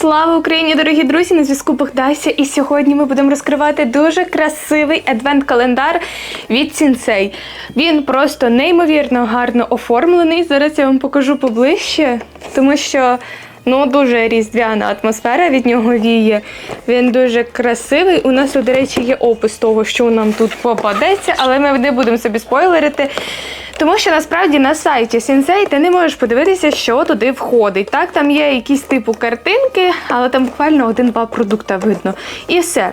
Слава Україні, дорогі друзі! На зв'язку Богдася. І сьогодні ми будемо розкривати дуже красивий адвент-календар від Сінсей. Він просто неймовірно гарно оформлений. Зараз я вам покажу поближче, тому що ну дуже різдвяна атмосфера від нього віє. Він дуже красивий. У нас, до речі, є опис того, що нам тут попадеться, але ми не будемо собі спойлерити. Тому що насправді на сайті Сінсей ти не можеш подивитися, що туди входить. Так, там є якісь типу картинки, але там буквально один-два продукти видно. І все.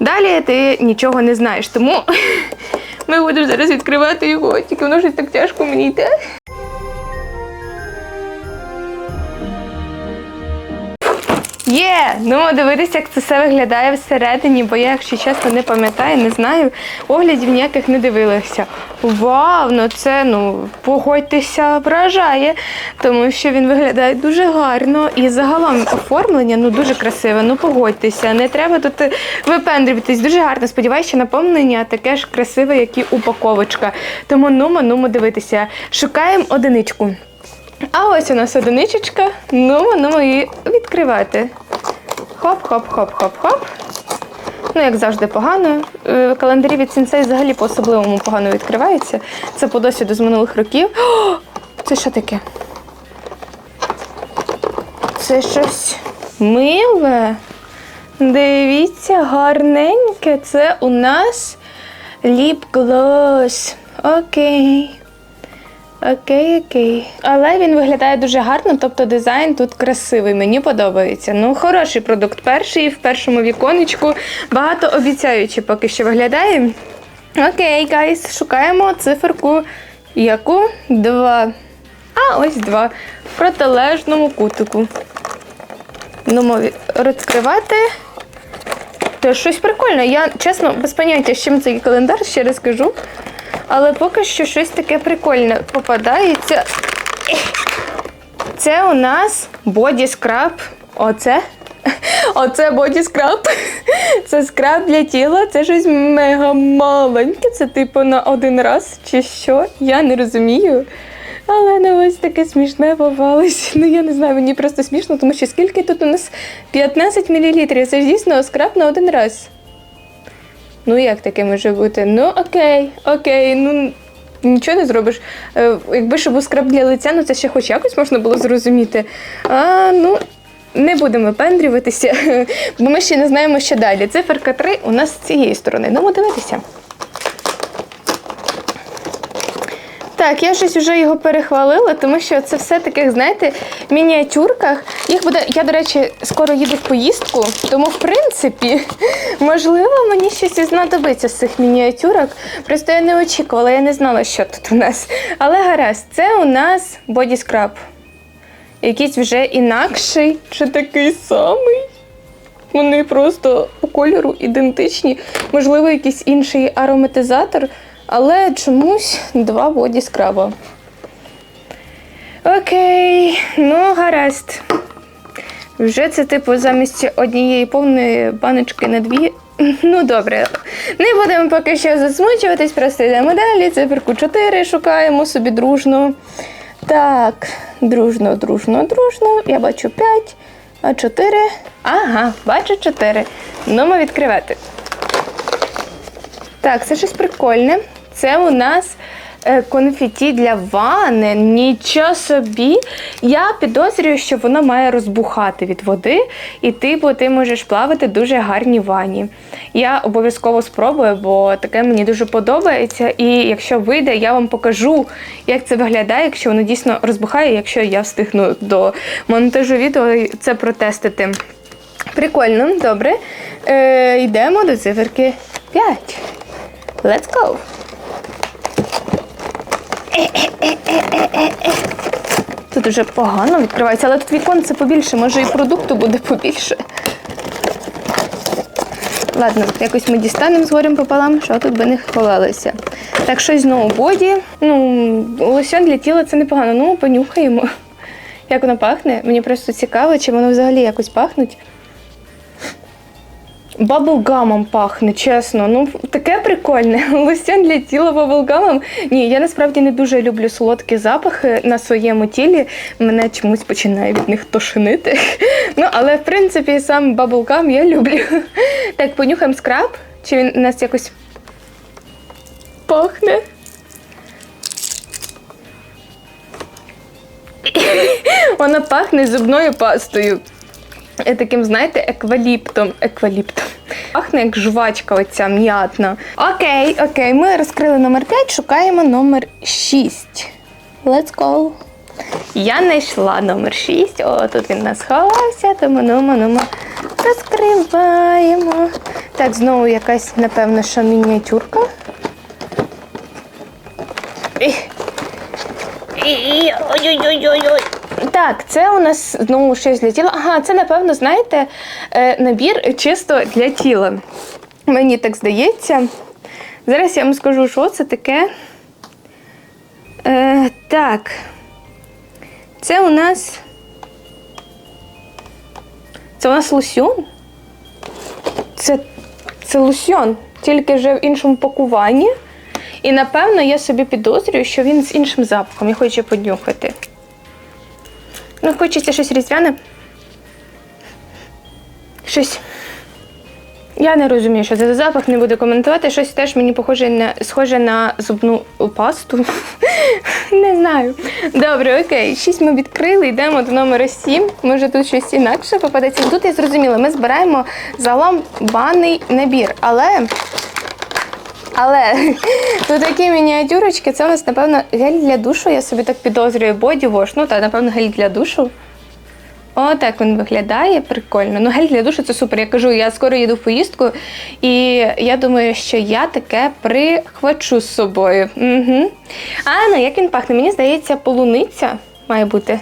Далі ти нічого не знаєш. Тому ми будемо зараз відкривати його, тільки воно щось так тяжко мені йде. Є! Ну, дивитися, як це все виглядає всередині, бо я, якщо чесно, не пам'ятаю, не знаю. Оглядів ніяких не дивилася. Вау, ну це ну погодьтеся, вражає, тому що він виглядає дуже гарно і загалом оформлення ну дуже красиве. Ну погодьтеся, не треба тут випендрюватись. Дуже гарно. Сподіваюся, наповнення таке ж красиве, як і упаковочка. Тому нумо, нумо дивитися. Шукаємо одиничку. А ось у нас одиничечка. Ну, ну її відкривати. Хоп-хоп-хоп-хоп-хоп. Ну, як завжди, погано. Е, Календарі від Сінсей взагалі по-особливому погано відкриваються. Це по досвіду з минулих років. О, це що таке? Це щось миле. Дивіться, гарненьке. Це у нас ліп-глос. Окей. Окей, окей. Але він виглядає дуже гарно, тобто дизайн тут красивий, мені подобається. Ну, хороший продукт. Перший в першому віконечку. Багато обіцяючи поки що виглядає. Окей, гайс, шукаємо циферку. Яку? Два. А, ось два. В протилежному кутику. Ну, мові розкривати. Це щось прикольне. Я чесно без поняття, з чим цей календар, ще раз кажу. Але поки що щось таке прикольне попадається. Це у нас боді скраб. Оце. Оце боді скраб. Це скраб для тіла. Це щось мега маленьке. Це типу на один раз чи що. Я не розумію. Але не ось таке смішне попалось. Ну я не знаю, мені просто смішно, тому що скільки тут у нас 15 мл. Це ж дійсно скраб на один раз. Ну, як таке може бути? Ну, окей, окей, ну нічого не зробиш. Е, якби ще був скраб для лиця, ну це ще хоч якось можна було зрозуміти. А, ну, не будемо пендрюватися, бо ми ще не знаємо, що далі. Циферка 3 у нас з цієї сторони. Ну, дивитися. Так, я щось вже його перехвалила, тому що це все таких, знаєте, мініатюрках. Їх буде, я, до речі, скоро їду в поїздку, тому, в принципі, можливо, мені щось і знадобиться з цих мініатюрок. Просто я не очікувала, я не знала, що тут у нас. Але гаразд, це у нас боді скраб. Якийсь вже інакший чи такий самий. Вони просто по кольору ідентичні. Можливо, якийсь інший ароматизатор. Але чомусь два боді скраба. Окей, ну гаразд. Вже це, типу, замість однієї повної баночки на дві. Ну, добре. Не будемо поки що засмучуватись, просто йдемо далі. Циферку 4 шукаємо собі дружно. Так, дружно, дружно, дружно. Я бачу 5, а 4. Ага, бачу 4. Ну, ми відкривати. Так, це щось прикольне. Це у нас е, конфеті для ванни. Нічого собі. Я підозрюю, що воно має розбухати від води, і типу ти можеш плавати дуже гарні ванні. Я обов'язково спробую, бо таке мені дуже подобається. І якщо вийде, я вам покажу, як це виглядає, якщо воно дійсно розбухає, якщо я встигну до монтажу відео це протестити. Прикольно, добре. Е, Йдемо до циферки 5. Let's go! Тут уже погано відкривається, але тут віконце побільше, може і продукту буде побільше. Ладно, якось ми дістанемо з горем пополам, що тут би не ховалося. Так, щось знову боді. Ну, лосьон для тіла це непогано. Ну, понюхаємо. Як воно пахне? Мені просто цікаво, чи воно взагалі якось пахнуть. Баблгамом пахне, чесно. Ну, таке прикольне. Лосьон для тіла баблгамом. Ні, я насправді не дуже люблю солодкі запахи на своєму тілі. Мене чомусь починає від них тошнити. Ну, але в принципі сам баблгам я люблю. Так, понюхаємо скраб. Чи він у нас якось пахне? Вона пахне зубною пастою. Е, Таким, знаєте, екваліптом. Екваліптом. Пахне як жвачка оця м'ятна. Окей, окей, ми розкрили номер 5, шукаємо номер 6. Let's go. Я знайшла номер 6. О, тут він нас сховався, тому ну, ну, ну, розкриваємо. Так, знову якась, напевно, що мініатюрка. Ех. Так, це у нас знову щось для тіла. Ага, це, напевно, знаєте, е, набір чисто для тіла. Мені так здається. Зараз я вам скажу, що це таке. Е, так. Це у нас. Це у нас лосьон. Це, це лосьон, тільки вже в іншому пакуванні. І напевно я собі підозрюю, що він з іншим запахом. Я хочу понюхати. Ну, хочеться щось різдвяне. Щось. Я не розумію, що це за запах, не буду коментувати. Щось теж мені похоже на схоже на зубну пасту. не знаю. Добре, окей. Шість ми відкрили, йдемо до номера сім. Може тут щось інакше попадеться. Тут я зрозуміла, ми збираємо залом банний набір, але. Але тут такі мініатюрочки, це у нас, напевно, гель для душу. Я собі так підозрюю боді вош. Ну, та, напевно, гель для душу. О, так він виглядає, прикольно. Ну, гель для душу це супер. Я кажу, я скоро їду в поїздку, і я думаю, що я таке прихвачу з собою. Угу. А, ну як він пахне? Мені здається, полуниця має бути.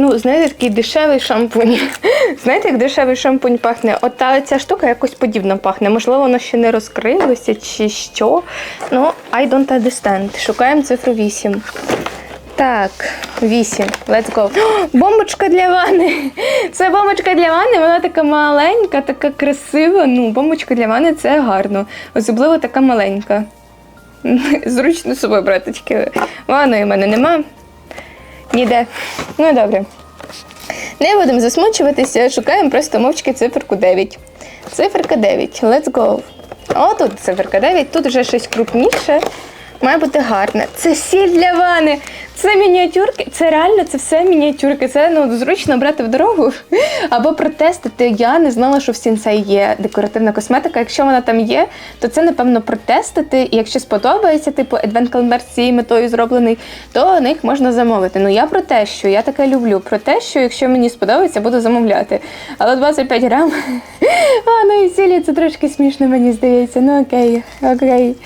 Ну, знаєте, такий дешевий шампунь. Знаєте, як дешевий шампунь пахне? От та ця штука якось подібно пахне. Можливо, воно ще не розкрилося чи що. Ну, I don't understand. Шукаємо цифру 8. Так, 8. Let's go. О, бомбочка для ванни. Це бомбочка для ванни, вона така маленька, така красива. Ну, бомбочка для ванни це гарно. Особливо така маленька. Зручно з собою брати, тільки ванної в мене нема. Ніде. Ну, добре. Не будемо засмучуватися, шукаємо просто мовчки циферку 9. Циферка 9. Let's go. О, тут циферка 9, тут вже щось крупніше. Має бути гарне. Це сіль для вани. Це мініатюрки. Це реально це все мініатюрки. Це ну зручно брати в дорогу або протестити. Я не знала, що в Сінсей є декоративна косметика. Якщо вона там є, то це напевно протестити. І якщо сподобається, типу Calendar з цією метою зроблений, то них можна замовити. Ну я про те, що я таке люблю. Про те, що якщо мені сподобається, буду замовляти. Але 25 грам. А, ну і сілі це трошки смішно, мені здається. Ну окей, окей,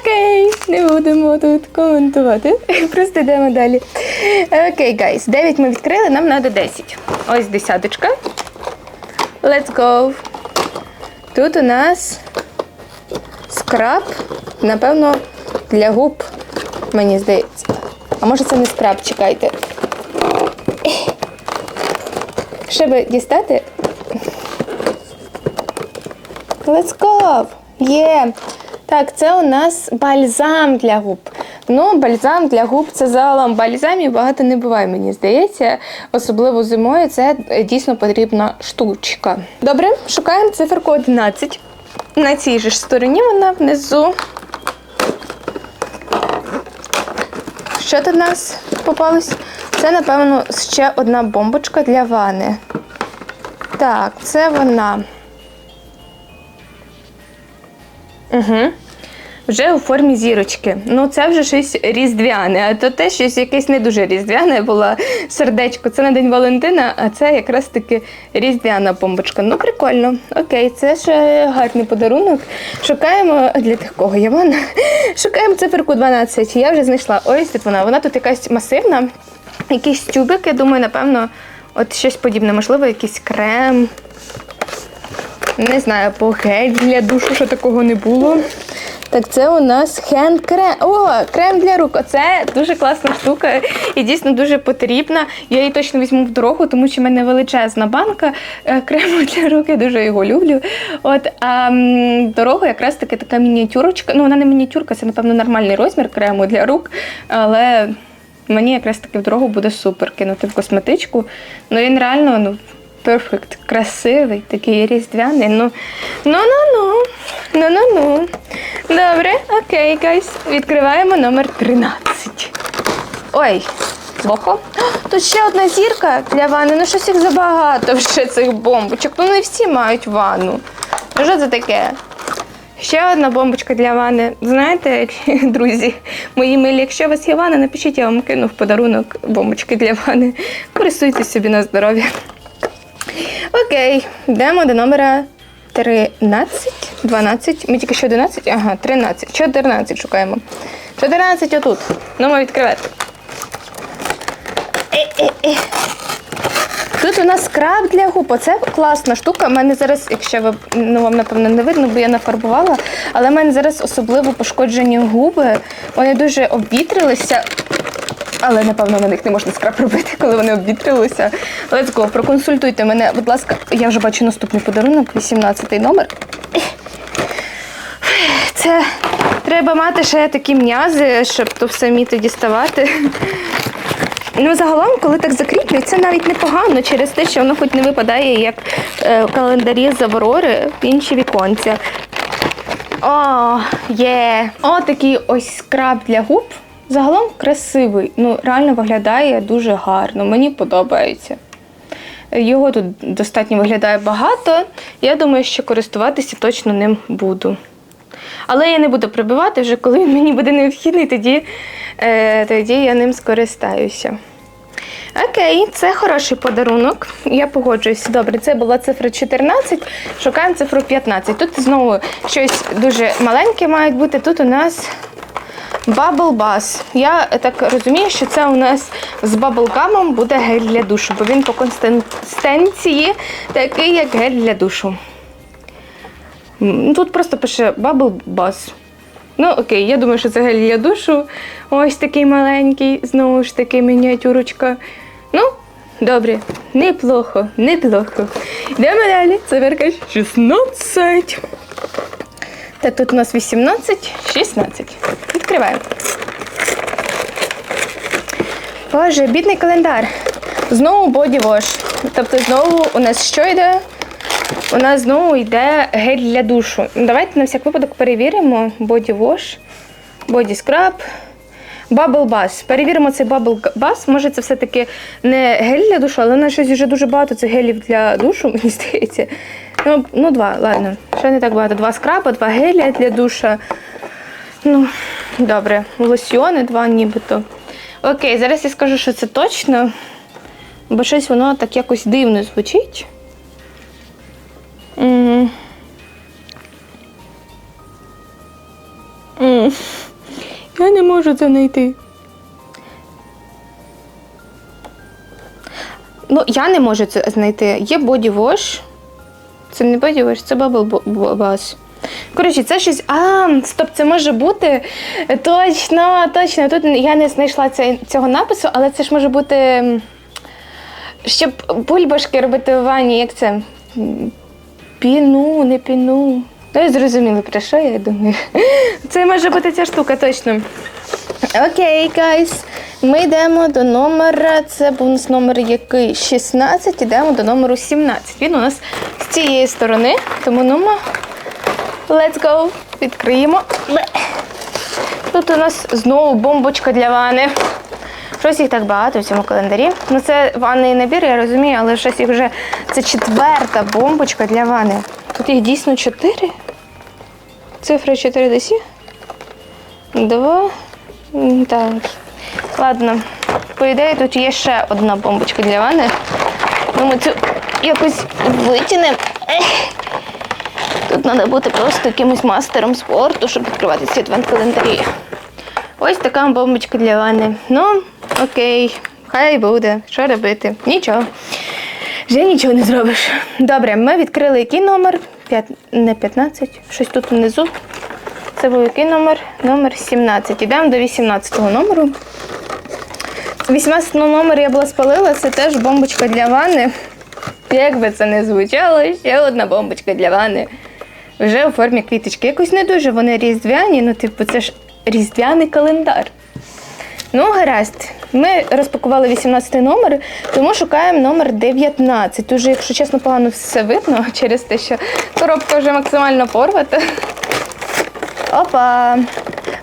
окей, не будемо тут коментувати. Просто йдемо далі. Окей, гайс, 9 ми відкрили, нам треба 10. Ось десяточка. Let's go. Тут у нас скраб, напевно, для губ, мені здається. А може це не скраб, чекайте. Щоб дістати, Let's go! Є! Так, це у нас бальзам для губ. Ну, бальзам для губ це залом бальзамів багато не буває, мені здається. Особливо зимою це е, дійсно потрібна штучка. Добре, шукаємо циферку 11. На цій же ж стороні вона внизу. Що тут у нас попалось? Це, напевно, ще одна бомбочка для вани. Так, це вона. Угу. Вже у формі зірочки. Ну, це вже щось різдвяне, а то те щось якесь не дуже різдвяне було сердечко. Це на День Валентина, а це якраз таки різдвяна бомбочка. Ну, прикольно. Окей, це ще гарний подарунок. Шукаємо для тих, кого є вона. Шукаємо циферку 12. Я вже знайшла. Ось тут вона. Вона тут якась масивна, якийсь тюбик, я думаю, напевно, от щось подібне. Можливо, якийсь крем. Не знаю, або гель для душу, що такого не було. Так, це у нас хенд крем. О, крем для рук. Оце дуже класна штука і дійсно дуже потрібна. Я її точно візьму в дорогу, тому що в мене величезна банка е, крему для рук. Я дуже його люблю. От а дорогу якраз таки така мініатюрочка. Ну, вона не мініатюрка, це, напевно, нормальний розмір крему для рук. Але мені якраз таки в дорогу буде супер кинути в косметичку. Ну він реально ну, перфект, красивий, такий різдвяний. Ну, ну, ну, ну. Ну, ну, ну. Добре, окей, гайс. Відкриваємо номер 13. Ой, плохо. Тут ще одна зірка для ванни. Ну щось їх забагато вже цих бомбочок. Ну не всі мають ванну. Ну що це таке? Ще одна бомбочка для ванни. Знаєте, друзі, мої милі, якщо у вас є ванна, напишіть, я вам кину в подарунок бомбочки для ванни. Користуйтесь собі на здоров'я. Окей, йдемо до номера 13, 12. Ми тільки що 11? Ага, 13. 14 шукаємо. 14 отут. Ну, ми відкривати. Е-е-е. Тут у нас скраб для губ. Оце класна штука. У мене зараз, якщо ви ну вам напевно не видно, бо я нафарбувала, але в мене зараз особливо пошкоджені губи. Вони дуже обвітрилися. Але напевно на них не можна скраб робити, коли вони обвітрилися. Let's go, проконсультуйте мене, будь ласка, я вже бачу наступний подарунок, 18-й номер. Це треба мати ще такі м'язи, щоб то все вміти діставати. Ну, загалом, коли так закріплюють, це навіть непогано через те, що воно хоч не випадає, як е, в календарі з Аврори в інші віконця. О, є! О, такий ось скраб для губ. Загалом красивий. Ну, реально виглядає дуже гарно. Мені подобається. Його тут достатньо виглядає багато. Я думаю, що користуватися точно ним буду. Але я не буду прибивати вже, коли він мені буде необхідний, тоді, е, тоді я ним скористаюся. Окей, це хороший подарунок. Я погоджуюся. Добре, це була цифра 14. Шукаємо цифру 15. Тут знову щось дуже маленьке має бути. Тут у нас Bubble Bath. Я так розумію, що це у нас з баблгамом буде гель для душу, бо він по консистенції такий, як гель для душу. Тут просто пише Bubble Bath. Ну, окей, я думаю, що це гель для душу. Ось такий маленький, знову ж таки, мініатюрочка. Ну, добре, неплохо, неплохо. Йдемо далі. Циферка 16. Так, тут у нас 18, 16. Відкриваємо. Боже, бідний календар. Знову Wash. Тобто знову у нас що йде? У нас знову йде гель для душу. Давайте на всяк випадок перевіримо Body Scrub, Bubble Bath. Перевіримо цей Bubble Bath. Може, це все-таки не гель для душу, але на щось вже дуже багато цих гелів для душу, мені здається. Ну, ну два, ладно. Ще не так багато. Два скраба, два геля для душа. Ну, добре, лосьйони два нібито. Окей, зараз я скажу, що це точно, бо щось воно так якось дивно звучить. М. Я не можу це знайти. Ну, я не можу це знайти. Є Body Wash. Це не Body це Bo- Bath. Коротше, це щось. А, стоп, це може бути. Точно, точно. Тут я не знайшла цього напису, але це ж може бути. Щоб бульбашки робити в ванні, як це? Піну, не піну. Ну, я зрозуміла, про що я думаю. Це може бути ця штука, точно. Окей, гайс. Ми йдемо до номера. Це був у нас номер який 16, йдемо до номеру 17. Він у нас з цієї сторони, тому нумо. Let's go. Відкриємо. Тут у нас знову бомбочка для вани. Щось їх так багато в цьому календарі. Ну, це ванний набір, я розумію, але щось їх вже. Це четверта бомбочка для вани. Тут їх дійсно чотири. Цифра 4 десь є? Два. Так. Ладно. По ідеї, тут є ще одна бомбочка для. Ну, ми цю якось витягнемо. Тут треба бути просто якимось мастером спорту, щоб відкривати ці адвент-календарі. Ось така бомбочка для ванни. Ну, окей, хай буде. Що робити? Нічого. Вже нічого не зробиш. Добре, ми відкрили який номер? П'ят... Не 15, щось тут внизу. Це був який номер? Номер 17. Ідемо до 18 номеру. 18 номер я була спалила, це теж бомбочка для ванни. Як би це не звучало, ще одна бомбочка для ванни. Вже у формі квіточки. Якось не дуже вони різдвяні, ну, типу, це ж різдвяний календар. Ну, гаразд. Ми розпакували 18 номер, тому шукаємо номер 19. Тут же, якщо чесно, погано все видно через те, що коробка вже максимально порвата. Опа!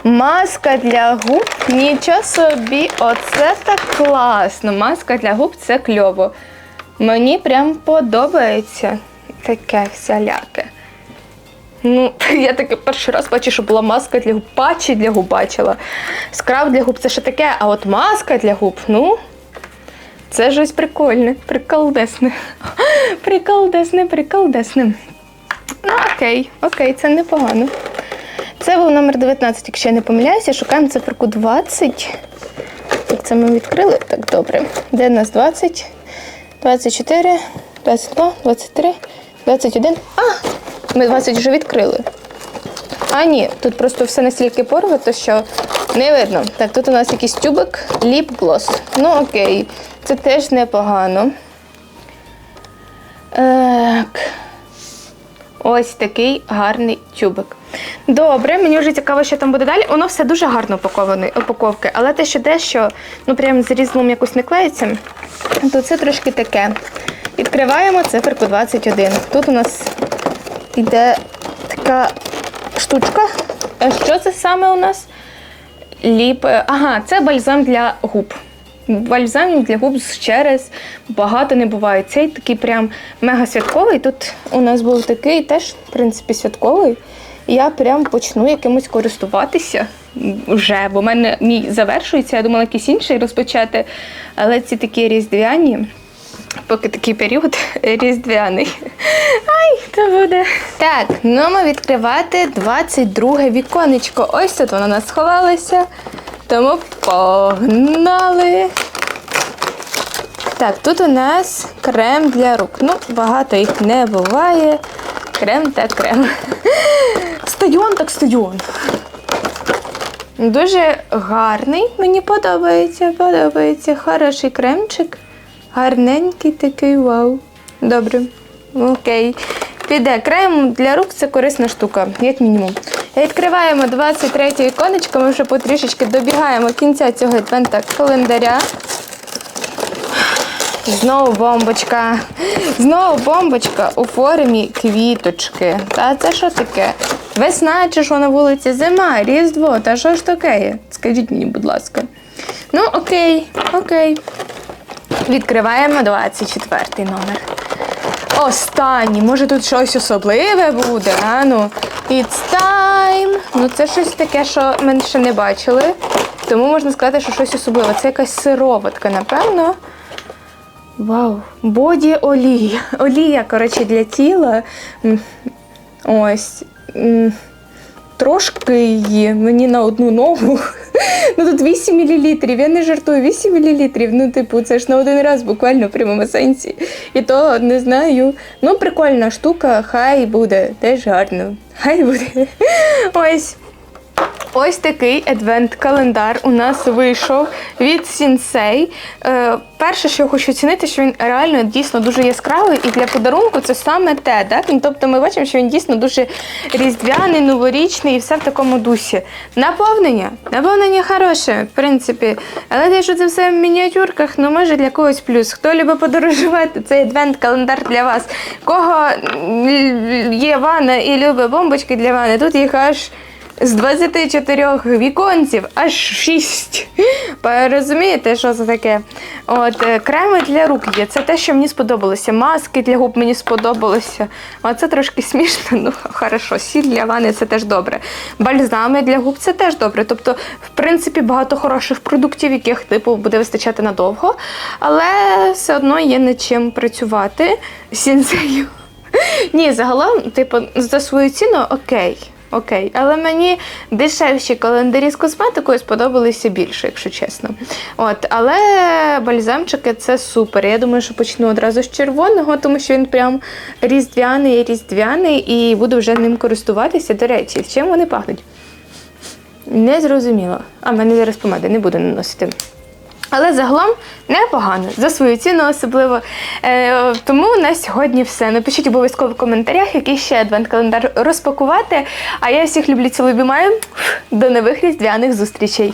Маска для губ. Нічого собі, оце так класно. Маска для губ це кльово. Мені прям подобається таке всяляке. Ну, я таке перший раз бачу, що була маска для губ, патчі для губ бачила. Скраб для губ це ще таке, а от маска для губ, ну, це щось прикольне, приколдесне. Приколдесне, приколдесне. Ну, окей, окей, це непогано. Це був номер 19, якщо я не помиляюся. Шукаємо циферку 20. Так, це ми відкрили. Так, добре. Де в нас 20, 24, 22, 23, 21. А! Ми 20 вже відкрили. А, ні, тут просто все настільки порвато, що не видно. Так, тут у нас якийсь тюбик, ліп-глос. Ну, окей, це теж непогано. Так. Ось такий гарний тюбик. Добре, мені вже цікаво, що там буде далі. Воно все дуже гарно упаковане, упаковки, але те, що дещо, ну прям з різьбом якось не клеїться, то це трошки таке. Відкриваємо циферку 21. Тут у нас йде така штучка. Що це саме у нас? Ліп. Ага, це бальзам для губ. Бальзам для губ через багато не буває. Цей такий прям мега святковий. Тут у нас був такий теж, в принципі, святковий. Я прям почну якимось користуватися вже, бо в мене мій завершується. Я думала якийсь інший розпочати. Але ці такі різдвяні, поки такий період різдвяний. Ай, то буде. Так, ну ми відкривати 22 віконечко. Ось тут воно у нас сховалося. Тому погнали. Так, тут у нас крем для рук. Ну, багато їх не буває. Крем та крем. Стадіон так стадіон. Дуже гарний, мені подобається, подобається. Хороший кремчик. Гарненький такий, вау. Добре. Окей. Піде крем для рук це корисна штука, як мінімум. Відкриваємо 23 віконечко, ми вже потрішечки добігаємо кінця цього адвента календаря. Знову бомбочка. Знову бомбочка у формі квіточки. Та це що таке? Весна чи що на вулиці? Зима, Різдво. Та що ж таке? Скажіть мені, будь ласка. Ну, окей, окей. Відкриваємо 24 номер. Останній. Може тут щось особливе буде, а ну. It's time. Ну це щось таке, що ми ще не бачили. Тому можна сказати, що щось особливе. Це якась сироватка, напевно. Вау, боді олія. Олія, коротше, для тіла. Ось. Трошки її мені на одну ногу. Ну тут 8 мл, я не жартую, 8 мл. Ну, типу, це ж на один раз буквально в прямому сенсі. І то не знаю. Ну, прикольна штука, хай буде, теж гарно. Хай буде. Ось. Ось такий адвент-календар у нас вийшов від Сінсей. Е, перше, що я хочу оцінити, що він реально дійсно дуже яскравий, і для подарунку це саме те. Так? Ну, тобто ми бачимо, що він дійсно дуже різдвяний, новорічний і все в такому дусі. Наповнення. Наповнення хороше, в принципі. Але те, що це все в мініатюрках, ну може для когось плюс. Хто любить подорожувати, цей адвент-календар для вас. Кого є ванна і любить бомбочки для ванни, тут їх аж. З 24 віконців аж 6. Розумієте, що це таке? От е, креми для рук є. Це те, що мені сподобалося. Маски для губ мені сподобалося. Оце трошки смішно. Ну хорошо, сіль для вани це теж добре. Бальзами для губ це теж добре. Тобто, в принципі, багато хороших продуктів, яких типу буде вистачати надовго, але все одно є над чим працювати. Сінзею. Ні, загалом, типу, за свою ціну окей. Окей, але мені дешевші календарі з косметикою сподобалися більше, якщо чесно. От, але бальзамчики це супер. Я думаю, що почну одразу з червоного, тому що він прям різдвяний, різдвяний, і буду вже ним користуватися. До речі, чим вони пахнуть? Не зрозуміло. А в мене зараз помада, не буду наносити. Але загалом непогано за свою ціну, особливо. Е, тому на сьогодні все. Напишіть обов'язково в коментарях, який ще адвент-календар розпакувати. А я всіх люблю цілу обіймаю. До нових різдвяних зустрічей!